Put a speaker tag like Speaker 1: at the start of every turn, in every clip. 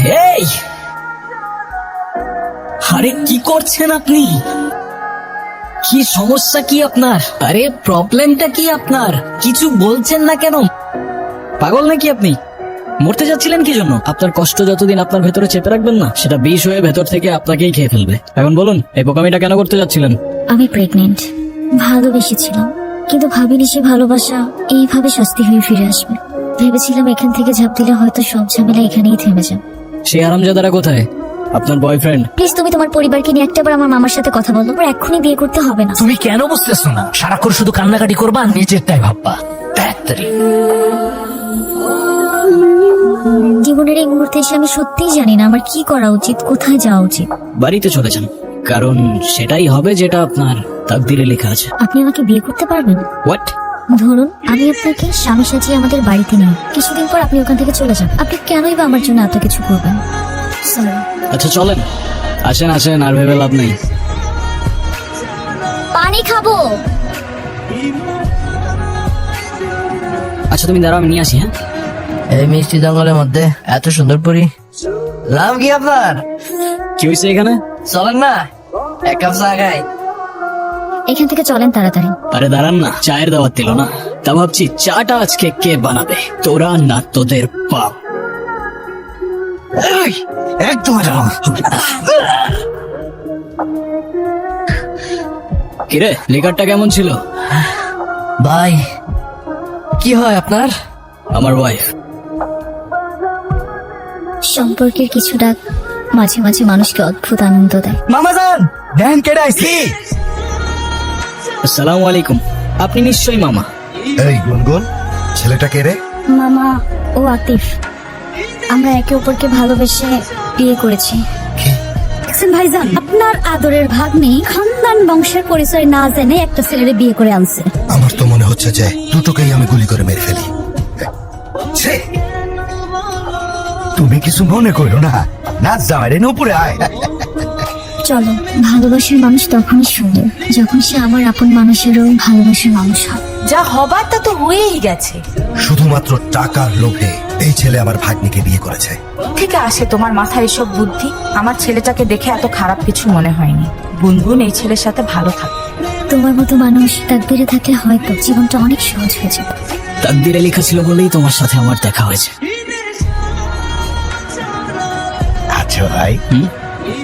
Speaker 1: এই আরে কি করছেন আপনি? কি সমস্যা কি আপনার? আরে, প্রবলেমটা কি আপনার? কিছু বলছেন না কেন? পাগল নাকি আপনি? মরতে যাচ্ছিলেন কি জন্য? আপনার কষ্ট যতদিন আপনার ভেতরে চেপে রাখবেন না, সেটা বিষ হয়ে ভেতর থেকে আপনাকেই খেয়ে ফেলবে। এখন বলুন, এই বোকামিটা কেন করতে যাচ্ছিলেন?
Speaker 2: আমি প্রেগনেন্ট ভালোবেসেছিলাম, কিন্তু ভাবিনি সে ভালোবাসা এইভাবে শাস্তি হয়ে ফিরে আসবে। ভেবেছিলাম এখান থেকে ঝাঁপ দিলে হয়তো সব ঝামেলা এখানেই থেমে যাবে।
Speaker 1: সেই আরামজাদারা কোথায়? আপনার বয়ফ্রেন্ড
Speaker 2: প্লিজ তুমি তোমার পরিবারকে নিয়ে একটাবার আমার মামার সাথে কথা বলো। আমার এক্ষুনি বিয়ে করতে হবে না।
Speaker 3: তুমি কেন বুঝতেছো না? সারাক্ষণ শুধু কান্নাকাটি করবা আর নিজেরটাই ভাববা। ধ্যাত্তেরি।
Speaker 2: জীবনের এই মুহূর্তে এসে আমি সত্যিই জানি না আমার কি করা উচিত কোথায় যাওয়া উচিত।
Speaker 1: বাড়িতে চলে যান। কারণ সেটাই হবে যেটা আপনার তাকদিরে লেখা আছে।
Speaker 2: আপনি আমাকে বিয়ে করতে পারবেন?
Speaker 1: হোয়াট
Speaker 2: ধরুন আমি আপনাকে স্বামী সাজিয়ে আমাদের বাড়িতে নিই। কিছুদিন পর আপনি ওখান থেকে চলে যান। আপনি কেনই বা আমার জন্য এত কিছু করবেন? সরি
Speaker 1: আচ্ছা চলেন। আসেন আসেন আর ভেবে লাভ নেই।
Speaker 2: পানি খাব!
Speaker 1: আচ্ছা তুমি দাঁড়াও আমি নিয়ে আসি হ্যাঁ?
Speaker 3: এই মিষ্টি জঙ্গলের মধ্যে এত সুন্দর পরি। নাম কি আপনার?
Speaker 1: কি হয়েছে এখানে?
Speaker 3: চলেন না। এক কাপ চা খাই।
Speaker 2: এখান থেকে চলেন তাড়াতাড়ি।
Speaker 1: আরে দাঁড়ান না চায়ের দাওয়াত দিল না। তা ভাবছি চাটা আজকে কে বানাবে? তোরা না তোদের বাপ।
Speaker 3: একদম
Speaker 1: কিরে লিকারটা কেমন ছিল?
Speaker 3: ভাই কি হয় আপনার?
Speaker 1: আমার ওয়াইফ
Speaker 2: সম্পর্কের কিছু ডাক মাঝে মাঝে মানুষকে অদ্ভুত আনন্দ দেয়।
Speaker 3: মামা যান ধ্যান কেটে আইছি।
Speaker 1: আসসালামু আলাইকুম। আপনি নিশ্চয়ই মামা।
Speaker 4: এই গুনগুন ছেলেটা কে রে?
Speaker 2: মামা ও আতিফ আমরা একে অপরকে ভালোবেসে বিয়ে করেছি। ভাইজান আপনার আদরের ভাগ্নি খানদান বংশের পরিচয় না জেনে একটা ছেলেরে বিয়ে করে আনছে।
Speaker 4: আমার তো মনে হচ্ছে যে দুটোকেই আমি গুলি করে মেরে ফেলি। তুমি কিছু মনে করো না। নাচ জামাই উপরে আয়।
Speaker 2: চলো ভালোবাসার মানুষ তখনই সুন্দর যখন সে আমার আপন মানুষেরও ভালোবাসার মানুষ হয়।
Speaker 5: যা হবার তা তো হয়েই গেছে।
Speaker 4: শুধুমাত্র টাকার লোভে এই ছেলে আমার ভাগ্নিকে বিয়ে করেছে।
Speaker 5: থেকে আসে তোমার মাথায় এসব বুদ্ধি আমার ছেলেটাকে দেখে এত খারাপ কিছু মনে হয়নি। গুনগুন এই ছেলের সাথে ভালো থাকে।
Speaker 2: তোমার মতো মানুষ তাকবিরে থাকলে হয়তো জীবনটা অনেক সহজ হয়ে যাবে
Speaker 1: তাকদিরে লেখা ছিল বলেই তোমার সাথে আমার দেখা হয়েছে।
Speaker 4: আচ্ছা ভাই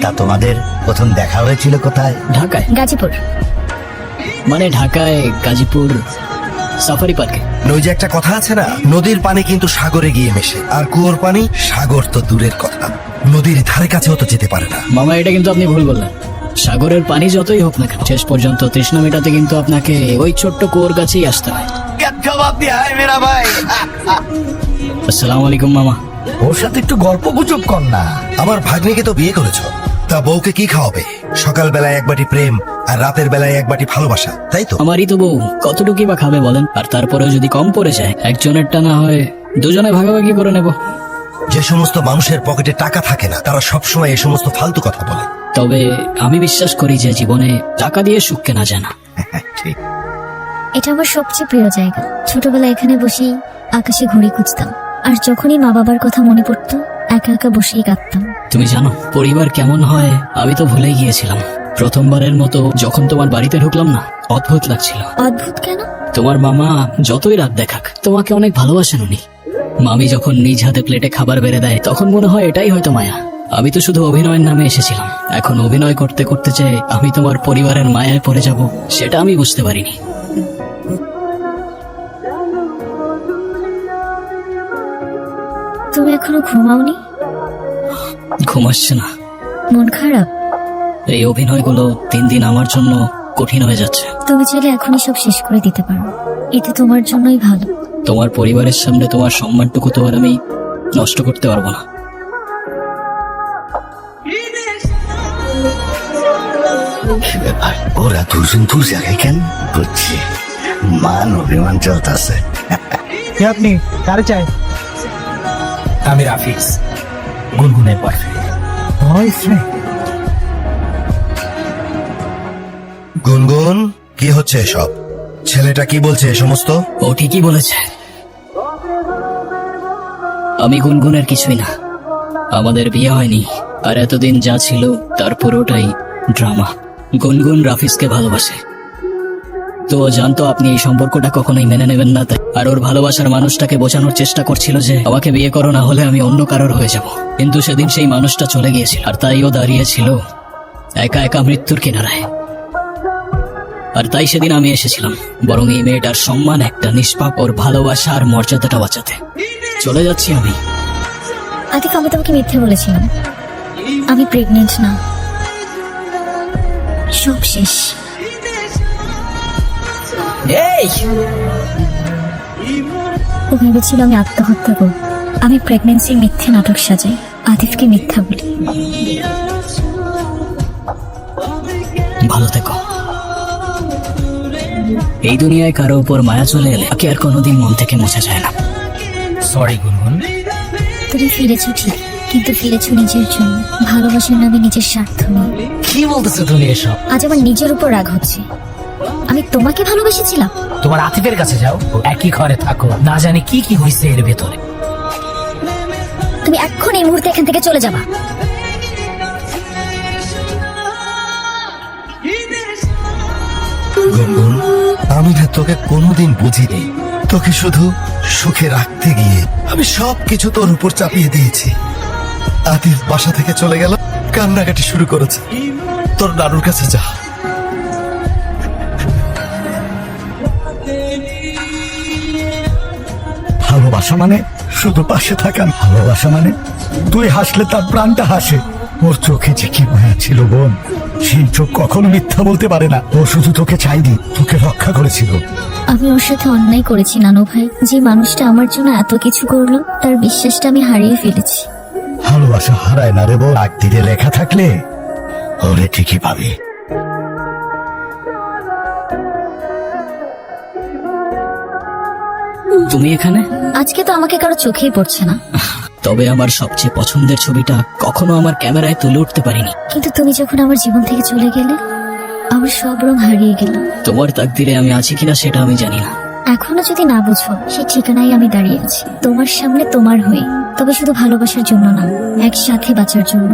Speaker 4: তা তোমাদের প্রথম দেখা হয়েছিল কোথায়?
Speaker 1: ঢাকায়।
Speaker 2: গাজীপুর।
Speaker 1: মানে ঢাকায় গাজীপুর সাফারি পার্কে।
Speaker 4: ওই যে একটা কথা আছে না? নদীর পানি কিন্তু সাগরে গিয়ে মেশে আর কুয়োর পানি সাগর তো দূরের কথা। নদীর ধারে কাছেও তো যেতে পারে না।
Speaker 1: মামা এটা কিন্তু আপনি ভুল বললেন। সাগরের পানি যতই হোক না কেন শেষ পর্যন্ত তৃষ্ণা মেটাতে কিন্তু আপনাকে ওই ছোট্ট কুয়োর কাছেই আসতে হয়।
Speaker 4: জবাব দিয়ে হায় মেরা ভাই?
Speaker 1: আসসালামু আলাইকুম মামা।
Speaker 4: ওর সাথে একটু গল্প গুজব কর না। আমার ভাগ্নিকে তো বিয়ে করেছ। তা বউকে কি খাওয়াবে? সকাল বেলায় এক বাটি প্রেম আর রাতের বেলায় এক বাটি ভালোবাসা তাই তো?
Speaker 1: আমারই তো বউ কতটুকুই বা খাবে বলেন? আর তারপরেও যদি কম পড়ে যায় একজনেরটা না হয় দুজনে ভাগাভাগি করে নেব।
Speaker 4: যে সমস্ত মানুষের পকেটে টাকা থাকে না তারা সবসময় এই সমস্ত ফালতু কথা বলে।
Speaker 1: তবে আমি বিশ্বাস করি যে জীবনে টাকা দিয়ে সুখ কেনা যায় না।
Speaker 4: ঠিক।
Speaker 2: এটা আমার সবচেয়ে প্রিয় জায়গা। ছোটবেলায় এখানে বসেই আকাশে ঘুড়ি খুঁজতাম। আর যখনই মা বাবার কথা মনে পড়তো একা একা বসেই কাঁদতাম।
Speaker 1: তুমি জানো পরিবার কেমন হয় আমি তো ভুলেই গিয়েছিলাম। প্রথমবারের মতো যখন তোমার বাড়িতে ঢুকলাম না অদ্ভুত লাগছিল।
Speaker 2: অদ্ভুত কেন?
Speaker 1: তোমার মামা যতই রাত দেখাক তোমাকে অনেক ভালোবাসেন উনি। মামি যখন নিজ হাতে প্লেটে খাবার বেড়ে দেয় তখন মনে হয় এটাই হয়তো মায়া। আমি তো শুধু অভিনয়ের নামে এসেছিলাম। এখন অভিনয় করতে করতে চাই আমি তোমার পরিবারের মায়ায় পড়ে যাব সেটা আমি বুঝতে পারিনি।
Speaker 2: এখনও ঘুমাওনি?
Speaker 1: ঘুম আসছে না।
Speaker 2: মন খারাপ?
Speaker 1: এই অভিনয়গুলো দিন দিন আমার জন্য কঠিন হয়ে যাচ্ছে।
Speaker 2: তুমি চাইলে এখনই সব শেষ করে দিতে পারো। এতে তোমার জন্যই ভালো।
Speaker 1: তোমার পরিবারের সামনে তোমার সম্মানটুকু তো আর আমি নষ্ট করতে পারব না।
Speaker 4: কি ব্যাপার ওরা দুজন দু জায়গায় কেন? বুঝছি। মান অভিমান চলতেছে।
Speaker 6: আপনি কারে চাই?
Speaker 3: আমি রাফিজ গুনগুনের বয়ফ্রেন্ড
Speaker 6: বয়ফ্রেন্ড
Speaker 4: গুনগুন কি হচ্ছে এসব? ছেলেটা কি বলছে এ সমস্ত?
Speaker 1: ও ঠিকই বলেছে। আমি গুনগুনের কিছুই না। আমাদের বিয়ে হয়নি। আর এতদিন যা ছিল তার পুরোটাই ড্রামা। গুনগুন রাফিজকে ভালোবাসে। তো জানতো আপনি এই সম্পর্কটা কখনোই মেনে নেবেন না, তাই। আর ওর ভালোবাসার মানুষটাকে বোঝানোর চেষ্টা করছিল যে, আমাকে বিয়ে করো, না হলে আমি অন্য কারোর হয়ে যাব। কিন্তু সেদিন সেই মানুষটা চলে গিয়েছিল, আর তাই ও দাঁড়িয়েছিল একা একা মৃত্যুর কিনারায়। আর তাই সেদিন আমি এসেছিলাম, বরং এই মেয়েটার সম্মান একটা নিষ্পাপ ওর ভালোবাসা আর মর্যাদাটা বাঁচাতে। চলে যাচ্ছি আমি।
Speaker 2: আতিফ আমি তোমাকে মিথ্যে বলেছিলাম। আমি প্রেগনেন্ট না। সব শেষ।
Speaker 1: এই!
Speaker 2: ও ভেবেছিল আমি আত্মহত্যা করব। আমি প্রেগনেন্সির মিথ্যে নাটক সাজাই। আতিফকে মিথ্যা বলি।
Speaker 1: ভালো থেকো। এই দুনিয়ায় কারও উপর মায়া চলে এলে তাকে আর কোনোদিন মন থেকে মোছা যায় না। সরি গুনগুন।
Speaker 2: তুমি ফিরেছো ঠিক কিন্তু ফিরেছো নিজের জন্য। ভালোবাসার নামে নিজের স্বার্থ নিয়ে
Speaker 3: কি বলতেছো তুমি এসব?
Speaker 2: আজ আমার নিজের উপর রাগ হচ্ছে। আমি তোমাকে ভালোবেসেছিলাম।
Speaker 3: তোমার আতিফের কাছে যাও একই ঘরে থাকো না জানি কি কি হয়েছে এর ভেতরে।
Speaker 2: তুমি এখন এই মুহূর্তে এখান থেকে চলে যাবা।
Speaker 4: গুনগুন আমি না তোকে কোনোদিন বুঝিনি। তোকে শুধু সুখে রাখতে গিয়ে আমি সব কিছু তোর উপর চাপিয়ে দিয়েছি। আতিফ বাসা থেকে চলে গেল কান্নাকাটি শুরু করেছে। তোর নানুর কাছে যা।
Speaker 6: ভালোবাসা মানে শুধু পাশে থাকা ভালোবাসা মানে তুই হাসলে তার প্রাণটা হাসে। ওর চোখে যে কি মায়া ছিল বোন সেই চোখ কখনো মিথ্যা বলতে পারে না। ও শুধু তোকে চাইনি তোকে রক্ষা করেছিল।
Speaker 2: আমি ওর সাথে অন্যায় করেছি নানু ভাই। যে মানুষটা আমার জন্য এত কিছু করল তার বিশ্বাসটা আমি হারিয়ে ফেলেছি।
Speaker 6: ভালোবাসা হারায় না রে বোন। আগ দিকে লেখা থাকলে ওরে ঠিকই পাবে।
Speaker 1: তুমি এখানে?
Speaker 2: আজকে তো আমাকে কারও চোখেই পড়ছে না।
Speaker 1: তবে আমার সবচেয়ে পছন্দের ছবিটা কখনো আমার ক্যামেরায় তুলে উঠতে পারিনি।
Speaker 2: কিন্তু তুমি যখন আমার জীবন থেকে চলে গেলে আমার সব রং হারিয়ে গেল।
Speaker 1: তোমার তাকদিরে আমি আছি কিনা সেটা আমি জানি না।
Speaker 2: এখনও যদি না বুঝো সেই ঠিকানায় আমি দাঁড়িয়ে আছি। তোমার সামনে তোমার হয়ে তবে শুধু ভালোবাসার জন্য না একসাথে বাঁচার জন্য।